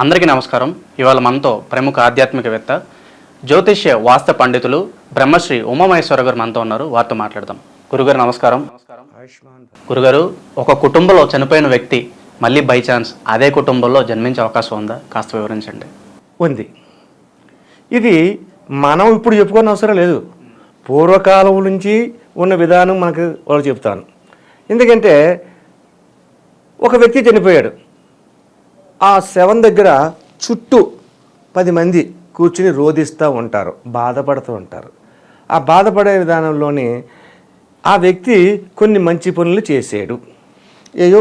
అందరికీ నమస్కారం. ఇవాళ మనతో ప్రముఖ ఆధ్యాత్మికవేత్త జ్యోతిష్య వాస్త పండితులు బ్రహ్మశ్రీ ఉమామహేశ్వర గారు మనతో ఉన్నారు. వారితో మాట్లాడదాం. గురుగారు నమస్కారం. గురుగారు ఒక కుటుంబంలో చనిపోయిన వ్యక్తి మళ్ళీ బై ఛాన్స్ అదే కుటుంబంలో జన్మించే అవకాశం ఉందా? కాస్త వివరించండి. ఉంది. ఇది మనం ఇప్పుడు చెప్పుకోని అవసరం లేదు. పూర్వకాలం నుంచి ఉన్న విధానం మనకు వాళ్ళు చెప్తాను. ఎందుకంటే ఒక వ్యక్తి చనిపోయాడు. ఆ శవం దగ్గర చుట్టూ పది మంది కూర్చుని రోధిస్తూ ఉంటారు బాధపడుతూ ఉంటారు. ఆ బాధపడే విధానంలోనే ఆ వ్యక్తి కొన్ని మంచి పనులు చేసాడు. ఏయో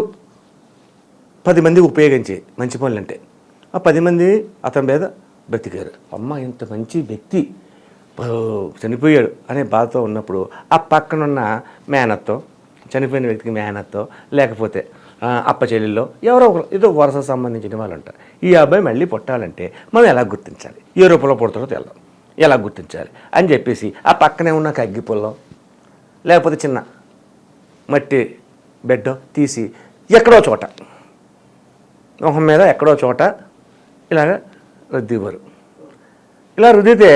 పది మంది ఉపయోగించే మంచి పనులు అంటే ఆ పది మంది అతని మీద బ్రతికారు. అమ్మ ఇంత మంచి వ్యక్తి చనిపోయాడు అనే బాధతో ఉన్నప్పుడు ఆ పక్కనున్న మేనత్తో చనిపోయిన వ్యక్తికి మేనత్తో లేకపోతే అప్ప చెల్లెల్లో ఎవరో ఒకరు ఏదో వరుస సంబంధించిన వాళ్ళు ఉంటారు ఈ అబ్బాయి మళ్ళీ పుట్టాలంటే మనం ఎలా గుర్తించాలి? ఏ రూపంలో పుడతారో తెల్లం. ఎలా గుర్తించాలి? అని చెప్పేసి ఆ పక్కనే ఉన్న కగ్గిపుల్లో లేకపోతే చిన్న మట్టి బెడ్ తీసి ఎక్కడో చోట మొహం మీద ఎక్కడో చోట ఇలాగ రుద్దివ్వరు. ఇలా రుద్దితే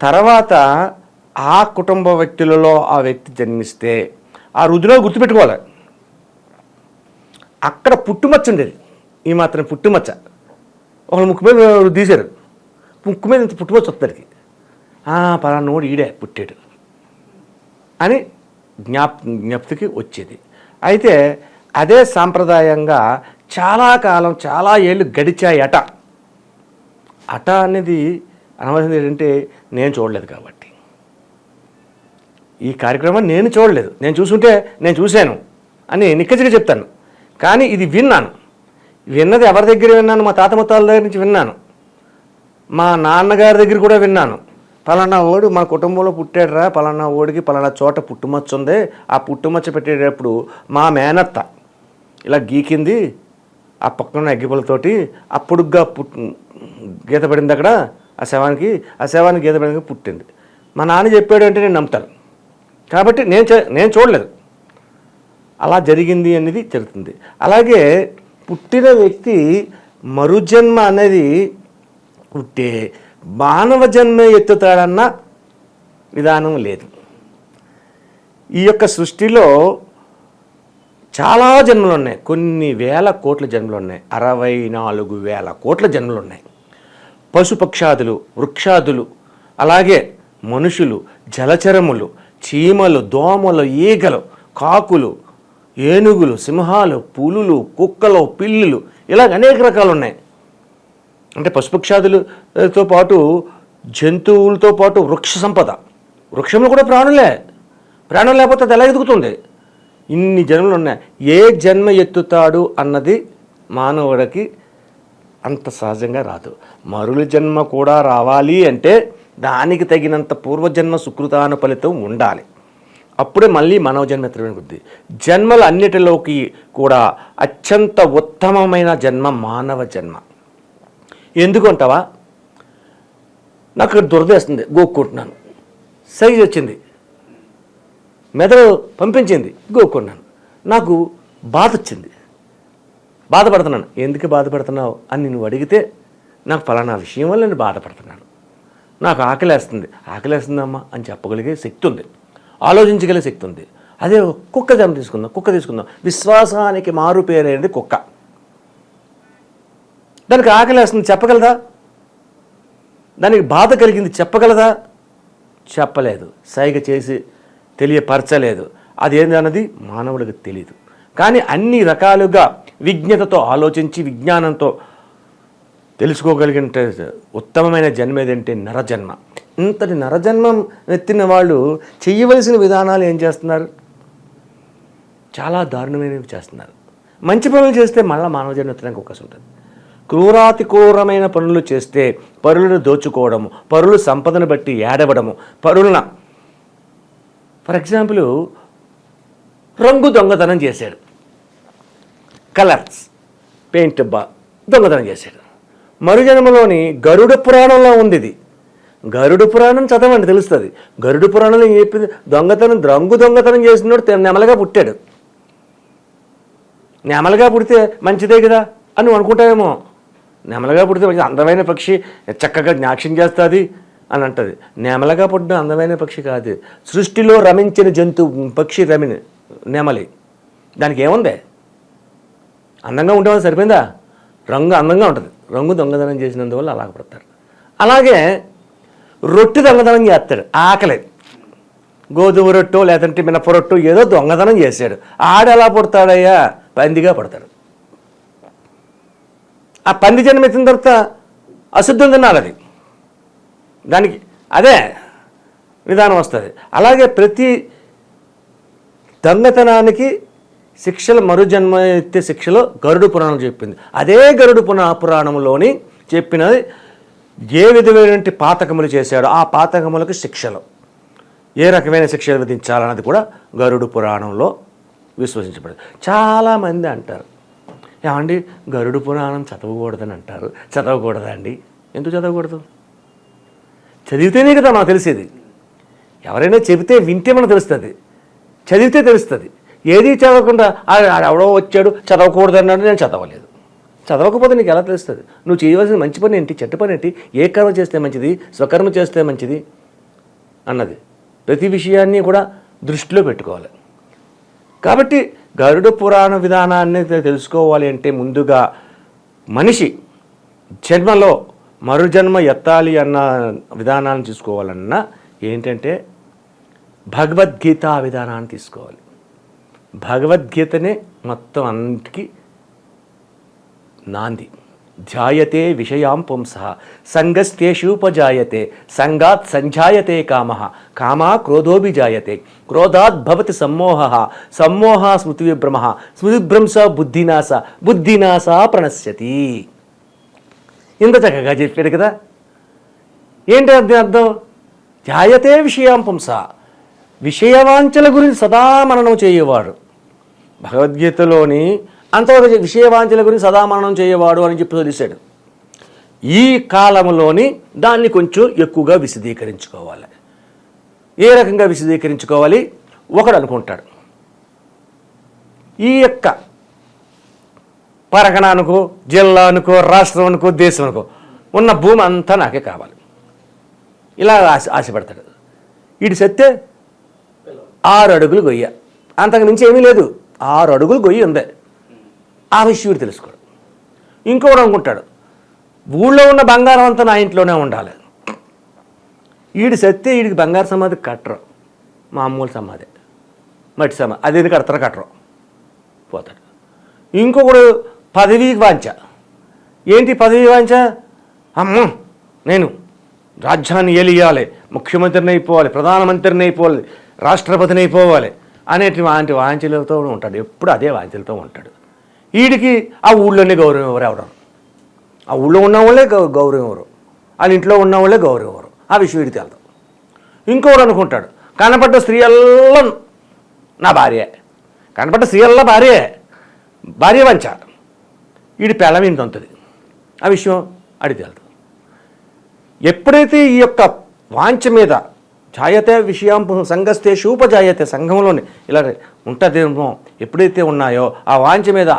తర్వాత ఆ కుటుంబ వ్యక్తులలో ఆ వ్యక్తి జన్మిస్తే ఆ రుద్దులో గుర్తుపెట్టుకోవాలి. అక్కడ పుట్టుమచ్చ ఉండేది. ఈ మాత్రం పుట్టుమచ్చ. ఒకళ్ళు ముక్కు మీద తీశారు. ముక్కు మీద ఇంత పుట్టుమచ్చ వస్తుంది పలానోడు ఈడే పుట్టాడు అని జ్ఞాప్ జ్ఞప్తికి వచ్చేది. అయితే అదే సాంప్రదాయంగా చాలా కాలం చాలా ఏళ్ళు గడిచాయి అట. అట అనేది అనవసరం ఏంటంటే నేను చూడలేదు కాబట్టి. ఈ కార్యక్రమం నేను చూడలేదు. నేను చూసుంటే నేను చూశాను అని నిక్కచ్చిగా చెప్తాను. కానీ ఇది విన్నాను. విన్నది ఎవరి దగ్గర విన్నాను? మా తాత ముత్తాల దగ్గర నుంచి విన్నాను. మా నాన్నగారి దగ్గర కూడా విన్నాను. పలానా ఓడు మన కుటుంబంలో పుట్టాడురా పలానా ఓడికి పలానా చోట పుట్టుమచ్చ ఉంది. ఆ పుట్టుమచ్చ పెట్టేటప్పుడు మా మేనత్త ఇలా గీకింది ఆ పక్కన అగ్గిపులతోటి ఆ పొడుగ్గా పుట్ గీత పడింది అక్కడ ఆ శవానికి ఆ శవానికి గీత పడింది పుట్టింది. మా నాన్న చెప్పాడు అంటే నేను నమ్ముతాను. కాబట్టి నేను నేను చూడలేదు. అలా జరిగింది అనేది జరుగుతుంది అలాగే పుట్టిన వ్యక్తి మరుజన్మ అనేది పుట్టే మానవ జన్మ ఎత్తుతాడన్న విధానం లేదు. ఈ యొక్క సృష్టిలో చాలా జన్మలు ఉన్నాయి కొన్ని వేల కోట్ల జన్మలు ఉన్నాయి అరవై నాలుగు వేల కోట్ల జన్మలు ఉన్నాయి పశుపక్షాదులు వృక్షాదులు అలాగే మనుషులు జలచరములు చీమలు దోమలు ఈగలు కాకులు ఏనుగులు సింహాలు పులులు కుక్కలు పిల్లులు ఇలాగ అనేక రకాలు ఉన్నాయి అంటే పశుపక్షాదులతో పాటు జంతువులతో పాటు వృక్ష సంపద. వృక్షములు కూడా ప్రాణులే. ప్రాణం లేకపోతే అది ఎలా ఎదుగుతుంది? ఇన్ని జన్మలు ఉన్నాయి ఏ జన్మ ఎత్తుతాడు అన్నది మానవుడికి అంత సహజంగా రాదు. మరుల జన్మ కూడా రావాలి అంటే దానికి తగినంత పూర్వజన్మ సుకృతాను ఫలితం ఉండాలి. అప్పుడే మళ్ళీ మానవ జన్మ ఎత్తడం కొద్ది అన్నిటిలోకి కూడా అత్యంత ఉత్తమమైన జన్మ మానవ జన్మ. ఎందుకు అంటావా నాకు ఇక్కడ దురదేస్తుంది గోక్కుంటున్నాను. సైజ్ వచ్చింది. మెదడు పంపించింది గోక్కున్నాను నాకు బాధ వచ్చింది. బాధపడుతున్నాను. ఎందుకు బాధపడుతున్నావు అని నువ్వు అడిగితే నాకు ఫలానా విషయం వల్ల నేను బాధపడుతున్నాను. నాకు ఆకలేస్తుంది. ఆకలేస్తుందమ్మా అని చెప్పగలిగే శక్తి ఉంది. ఆలోచించగలిగే శక్తి ఉంది. అదే కుక్క జన్మ తీసుకుందాం కుక్క తీసుకుందాం. విశ్వాసానికి మారు పేరేది కుక్క. దానికి ఆకలేస్తుంది చెప్పగలదా? దానికి బాధ కలిగింది చెప్పగలదా? చెప్పలేదు. సైగ చేసి తెలియపరచలేదు. అదేంటి అన్నది మానవుడికి తెలియదు కానీ అన్ని రకాలుగా విజ్ఞతతో ఆలోచించి విజ్ఞానంతో తెలుసుకోగలిగిన ఉత్తమమైన జన్మ ఏదంటే నరజన్మ. ఇంతటి నరజన్మం ఎత్తిన వాళ్ళు చేయవలసిన విధానాలు ఏం చేస్తున్నారు? చాలా దారుణమైనవి చేస్తున్నారు. మంచి పనులు చేస్తే మళ్ళీ మానవ జన్మ ఎత్తడానికి అవకాశం ఉంటుంది. క్రూరాతి క్రూరమైన పనులు చేస్తే పరులను దోచుకోవడము పరులు సంపదను బట్టి ఏడవడము పరులన ఫర్ ఎగ్జాంపుల్ రంగు దొంగతనం చేశాడు. కలర్స్ పెయింట్ బా దొంగతనం చేశాడు. మరుజన్మలోని గరుడ పురాణంలో ఉంది ఇది. గరుడు పురాణం చదవండి తెలుస్తుంది. గరుడు పురాణంలో ఏం చెప్పింది? దొంగతనం రంగు దొంగతనం చేసినోడు నెమలగా పుట్టాడు. నెమలగా పుడితే మంచిదే కదా? అని నువ్వు అనుకుంటావేమో. నెమలగా పుడితే మంచి అందమైన పక్షి చక్కగా జ్ఞాక్షం చేస్తుంది అని అంటది. నెమలగా పుట్టిన అందమైన పక్షి కాదు. సృష్టిలో రమించిన జంతువు పక్షి రమిని నెమలి. దానికి ఏముంది? అందంగా ఉంటే సరిపోయిందా? రంగు అందంగా ఉంటుంది. రంగు దొంగతనం చేసినందువల్ల అలా పడతారు. అలాగే రొట్టె దొంగతనం చేస్తాడు. ఆకలి. గోధుమ రొట్టో లేదంటే మినప రొట్టో ఏదో దొంగతనం చేశాడు. ఆడు ఎలా పుడతాడయ్యా? పందిగా పడతాడు. ఆ పంది జన్మెత్తిన తర్వాత అశుద్ధం తినాలి అది. దానికి అదే విధానం వస్తుంది. అలాగే ప్రతి దొంగతనానికి శిక్షలు మరుజన్మ అయితే శిక్షలో గరుడు పురాణం చెప్పింది. అదే గరుడు పునా పురాణంలోని చెప్పినది ఏ విధమైనటువంటి పాతకములు చేశాడో ఆ పాతకములకు శిక్షలు. ఏ రకమైన శిక్షలు విధించాలన్నది కూడా గరుడు పురాణంలో విశ్వసించబడింది. చాలామంది అంటారు ఏమండి గరుడు పురాణం చదవకూడదని అంటారు. చదవకూడదా అండి? ఎందుకు చదవకూడదు? చదివితేనే కదా మనకు తెలిసేది. ఎవరైనా చెబితే వింటే మనకు తెలుస్తుంది. చదివితే తెలుస్తుంది. ఏది చదవకుండా ఎవడో వచ్చాడు చదవకూడదు అన్నాడు నేను చదవలేదు. చదవకపోతే నీకు ఎలా తెలుస్తుంది? నువ్వు చేయవలసిన మంచి పని ఏంటి? చెడ్డ పని ఏంటి? ఏ కర్మ చేస్తే మంచిది? స్వకర్మ చేస్తే మంచిది? అన్నది. ప్రతి విషయాన్ని కూడా దృష్టిలో పెట్టుకోవాలి. కాబట్టి గరుడ పురాణ విధానాన్ని తెలుసుకోవాలి అంటే ముందుగా మనిషి జన్మలో మరు జన్మ ఎత్తాలి అన్న విధానాన్ని తీసుకోవాలన్నా ఏంటంటే భగవద్గీత విధానాన్ని తీసుకోవాలి. భగవద్గీతనే మొత్తం అన్నిటికీ నాంది. ధ్యాయతే విషయాం పుంస సంగస్తేషూపజాయతే సంగాత్ సంజాయతే కామ కామా క్రోధోభిజాయతే క్రోధాత్ భవతి సమ్మోహ సమ్మోహ స్మృతివిభ్రమ స్మృతిభ్రంశ బుద్ధినాశ బుద్ధినాశ ప్రణశ్యతి. ఇంత చక్కగా చెప్పాడు కదా. ఏంటి అర్థం అర్థం? ధ్యాయతే విషయాం పుంస విషయవాంఛల గురించి సదా మననం చేయవాడు. భగవద్గీతలోని అంతవరకు విషయవాంఛల గురించి సదామానం చేయవాడు అని చెప్పి తెలిసాడు ఈ కాలంలోని దాన్ని కొంచెం ఎక్కువగా విశదీకరించుకోవాలి. ఏ రకంగా విశదీకరించుకోవాలి? ఒకడు అనుకుంటాడు. ఈ యొక్క పరగణానుకో జిల్లానుకో రాష్ట్రం అనుకో దేశం అనుకో ఉన్న భూమి అంతా నాకే కావాలి. ఇలా ఆశ ఆశపడతాడు. ఇటు సత్తే ఆరు అడుగులు గొయ్య. అంతకు మించి ఏమీ లేదు. ఆరు అడుగులు గొయ్యి ఉంది. ఆ విషయం తెలుసుకోడు. ఇంకోడు అనుకుంటాడు ఊళ్ళో ఉన్న బంగారం అంతా నా ఇంట్లోనే ఉండాలి. వీడి సత్తే వీడికి బంగారు సమాధి కట్టరు. మామూలు సమాధి. మట్టి సమాధి. అది ఎందుకు కడతారు కట్టరు. పోతాడు. ఇంకొకడు పదవి వాంచ ఏంటి పదవి వాంచ అమ్మ నేను రాజ్యాన్ని ఏలియాలి ముఖ్యమంత్రిని అయిపోవాలి ప్రధానమంత్రిని అయిపోవాలి రాష్ట్రపతిని అయిపోవాలి అనేటి వాంటి వాంఛలతో ఉంటాడు. ఎప్పుడు అదే వాంఛలతో ఉంటాడు. వీడికి ఆ ఊళ్ళోనే గౌరవం ఎవరు? ఎవరు? ఆ ఊళ్ళో ఉన్న వాళ్ళే గౌరవం ఎవరు? వాళ్ళ ఇంట్లో ఉన్న వాళ్ళే గౌరవం ఎవరు? ఆ విషయం వీడికి తెలదు. ఇంకోరు అనుకుంటాడు కనపడ్డ స్త్రీ ఎల్లా నా భార్య. కనపడ్డ స్త్రీ ఎల్లా భార్య భార్య వంచ. వీడి పెళ్ళం ఇంత ఆ విషయం అడిగి తెలుదు. ఎప్పుడైతే ఈ యొక్క వాంఛ మీద జాయతే విషయం సంఘస్థేషు ఉపజాయతే సంఘంలోనే ఇలా ఉంటుందేమో ఎప్పుడైతే ఉన్నాయో ఆ వాంఛ మీద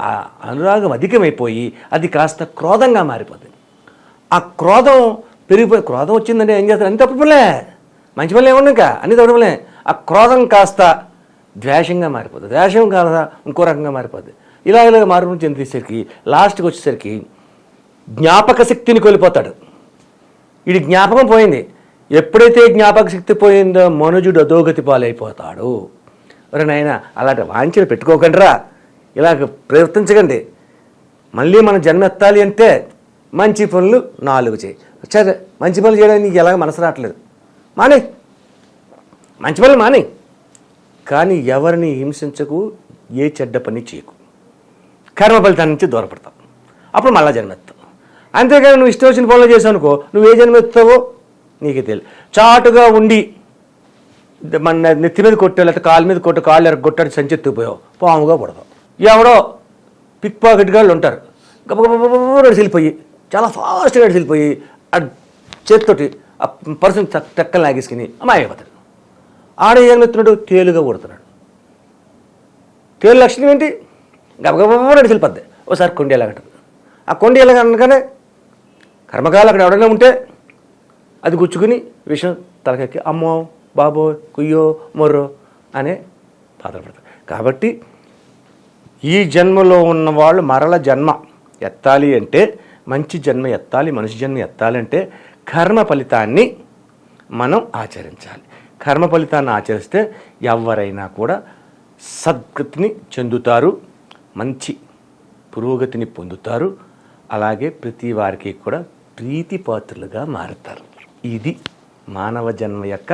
అనురాగం అధికమైపోయి అది కాస్త క్రోధంగా మారిపోతుంది. ఆ క్రోధం పెరిగిపోయి క్రోధం వచ్చిందంటే ఏం చేస్తారు? అన్ని తప్పులే మంచి పనులు ఏమన్నా ఇంకా? అన్ని తప్పులే ఆ క్రోధం కాస్త ద్వేషంగా మారిపోతుంది. ద్వేషం కాస్త ఇంకో రకంగా మారిపోతుంది. ఇలా ఇలా మార్పు చెందేసరికి లాస్ట్కి వచ్చేసరికి జ్ఞాపక శక్తిని కోల్పోతాడు. ఇది జ్ఞాపకం పోయింది. ఎప్పుడైతే జ్ఞాపక శక్తి పోయిందో మనుజుడు అధోగతి పాలైపోతాడు. మరి నాయన అలాంటి వాంఛలు పెట్టుకోకండిరా. ఇలా ప్రవర్తించకండి. మళ్ళీ మనం జన్మ ఎత్తాలి అంటే మంచి పనులు నాలుగు చేయి. సరే మంచి పనులు చేయడానికి ఎలాగ మనసు రావట్లేదు. మానే. మంచి పనులు మానే. కానీ ఎవరిని హింసించకు ఏ చెడ్డ పని చేయకు. కర్మ ఫలితాన్ని నుంచి దూరపడతావు. అప్పుడు మళ్ళా జన్మెత్తావు. అంతేకాని నువ్వు ఇష్టం వచ్చిన పనులు చేసావు అనుకో నువ్వు ఏ జన్మెత్తావో నీకే తెలియదు చాటుగా ఉండి మన నెత్తి మీద కొట్టే లేకపోతే కాలు మీద కొట్టు కాళ్ళు ఎరగొట్టాడు సంచెత్తుకుపోయావు పాముగా పడతావు. ఎవడో పిక్ పాకెట్ గాళ్ళు ఉంటారు. గబగబ వెళ్ళిపోయి చాలా ఫాస్ట్గా వెళ్ళిపోయి ఆ చేతితోటి ఆ పర్సన్ తెక్కలు లాగేసుకుని అమ్మాయిపోతాడు ఆడ ఏం ఎత్తున్నాడు తేలుగా కొడుతున్నాడు. తేలు లక్షణం ఏంటి? గబగబా నడిచి వెళ్ళిపోద్ది. ఒకసారి కొండేలాగంటది ఆ కొండ ఎలాగ అనగానే కర్మకాలు అక్కడ ఎవడైనా ఉంటే అది గుచ్చుకుని విషయం తలకెక్కి అమ్మో బాబో కుయ్యో మొర్రో అనే బాధపడతారు కాబట్టి ఈ జన్మలో ఉన్న వాళ్ళు మరల జన్మ ఎత్తాలి అంటే మంచి జన్మ ఎత్తాలి మనిషి జన్మ ఎత్తాలంటే కర్మ ఫలితాన్ని మనం ఆచరించాలి. కర్మ ఫలితాన్ని ఆచరిస్తే ఎవరైనా కూడా సద్గతిని చెందుతారు మంచి పురోగతిని పొందుతారు. అలాగే ప్రతి వారికి కూడా ప్రీతిపాత్రులుగా మారుతారు. ఇది మానవ జన్మ యొక్క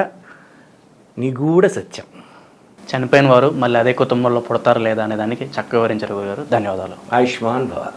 నిగూఢ సత్యం. చనిపోయిన వారు మళ్ళీ అదే కుటుంబంలో పుడతారు లేదా అనే దానికి చక్కగా వివరించారు గురుగారు. ధన్యవాదాలు. ఆయుష్మాన్ భవ.